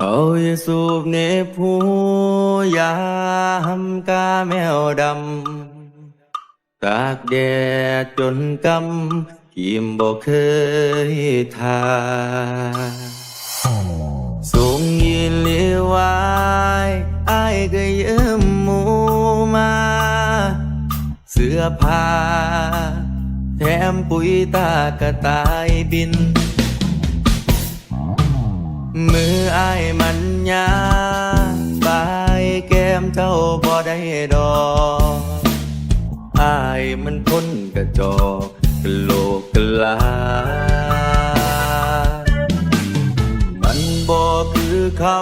เอายสูบเนพูยามกาแมวดำ ตากแดดจนกำกิมบ่เคยทาสูงยินเลียวายอายก็ยืมหมูมา เสื้อผ้า แถมปุ๋ยตากระตายบินมื ออายมันยาบายแก้มเจ้าบ่ได้ดอกอายมันคนกระจอกกะโลกกะลา มันบ่คือเขา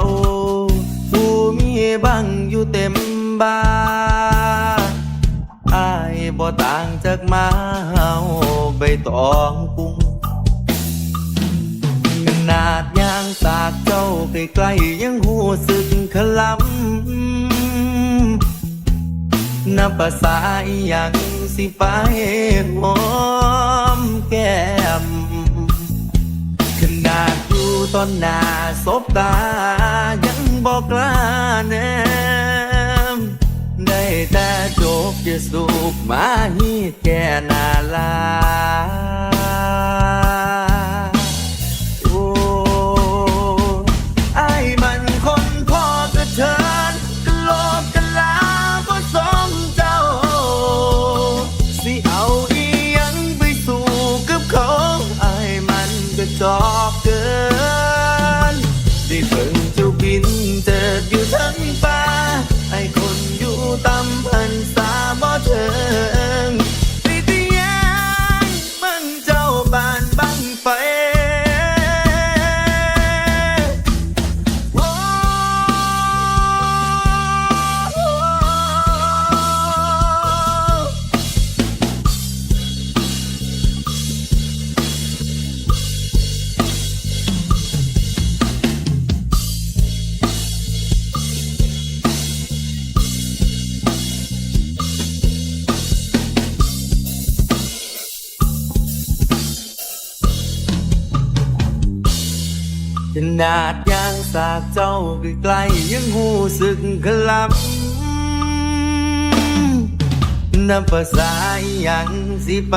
ผู้มีบังอยู่เต็มบ้านอายบ่ต่างจากมาเฮาใบตองปุง ใกล้ๆยังหูสึกขลำนับภาษาอหยังสิไปหอมแก้มขนาดอยู่ตอนหน้าสบตา ยังบอกกล้าแนมได้แต่จกจะสูบมาฮีดแก่นาลา นาดยางสากเจ้าใกล้ๆยังหูสึกขลับนับภาษาอหยังสิไป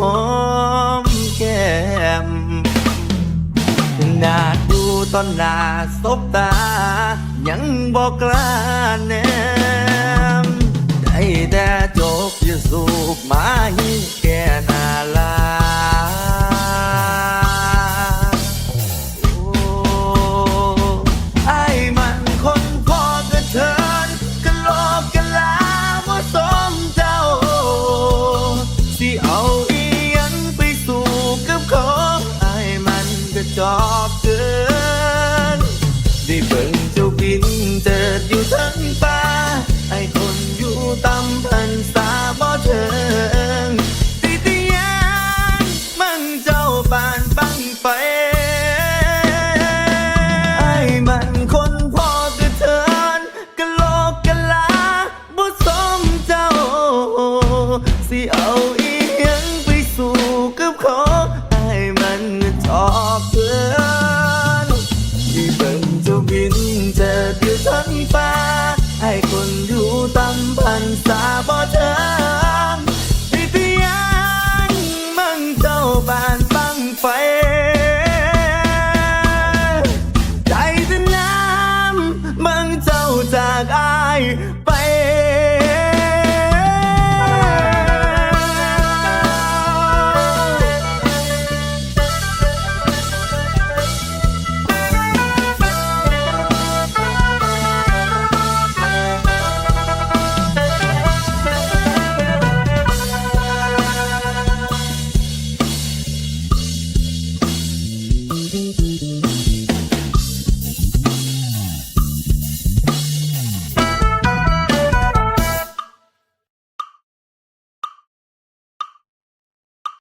หอมแก้มขนาดอยู่ตอนหน้าสบตา ยังบอกกล้าแนมได้แต่จกอยู่สูบมาให้แก่นาล ดินเจิดอยู่ทั้งฟ้าไอคนอยู่ตำพันสาบ่เถิงติเตียนมันเจ้าปานบังไฟไอมันคนพอกระเทิกะโลกกะลาบ่สมเจ้าสิเอา bye.